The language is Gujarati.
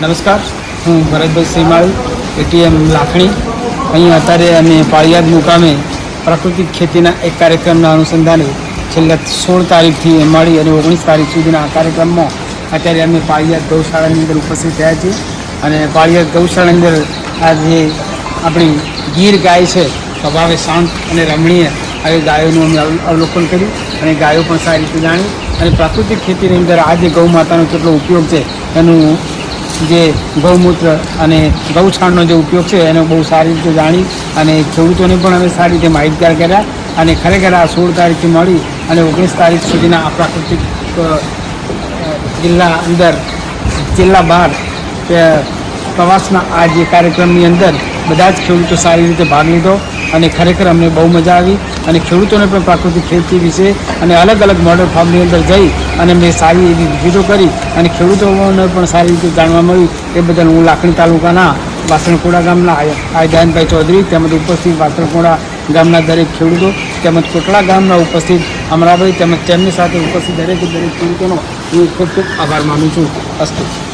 નમસ્કાર, હું ભરતભાઈ શ્રીમાળી એટીએમ લાખણી. અહીં અત્યારે અમે પાળિયાદ મુકામે પ્રાકૃતિક ખેતીના એક કાર્યક્રમના અનુસંધાને છેલ્લા સોળ તારીખથી મળી અને ઓગણીસ તારીખ સુધીના આ કાર્યક્રમમાં અત્યારે અમે પાળિયાદ ગૌશાળાની અંદર ઉપસ્થિત થયા છીએ. અને પાળિયાદ ગૌશાળાની અંદર આ જે આપણી ગીર ગાય છે, સ્વભાવે શાંત અને રમણીય આવી ગાયોનું અમે અવલોકન કર્યું અને ગાયો પણ સારી રીતે જાણી. અને પ્રાકૃતિક ખેતીની અંદર આ જે ગૌ માતાનો કેટલો ઉપયોગ છે, એનું જે ગૌમૂત્ર અને ગૌછાણનો જે ઉપયોગ છે એનો બહુ સારી રીતે જાણી અને ખેડૂતોને પણ અમે સારી રીતે માહિતગાર કર્યા અને ખરેખર આ સોળ તારીખથી મળી અને ઓગણીસ તારીખ સુધીના આ પ્રાકૃતિક જિલ્લા અંદર, જિલ્લા બહાર પ્રવાસના આ જે કાર્યક્રમની અંદર બધા જ ખેડૂતો સારી રીતે ભાગ લીધો અને ખરેખર અમને બહુ મજા આવી અને ખેડૂતોને પણ પ્રાકૃતિક ખેતી વિશે અને અલગ અલગ મોડલ ફાર્મની અંદર જઈ અને મેં સારી એવી વિઝિટો કરી અને ખેડૂતોને પણ સારી રીતે જાણવા મળ્યું. એ બદલ હું લાખણી તાલુકાના વાસણકોડા ગામના આય- આયદાનભાઈ ચૌધરી તેમજ ઉપસ્થિત વાસણકોડા ગામના દરેક ખેડૂતો તેમજ કોટડા ગામના ઉપસ્થિત અમરાભાઈ તેમજ તેમની સાથે ઉપસ્થિત દરેક દરેક ખેડૂતોનો હું ખૂબ ખૂબ આભાર માનું છું. અસ્તુ.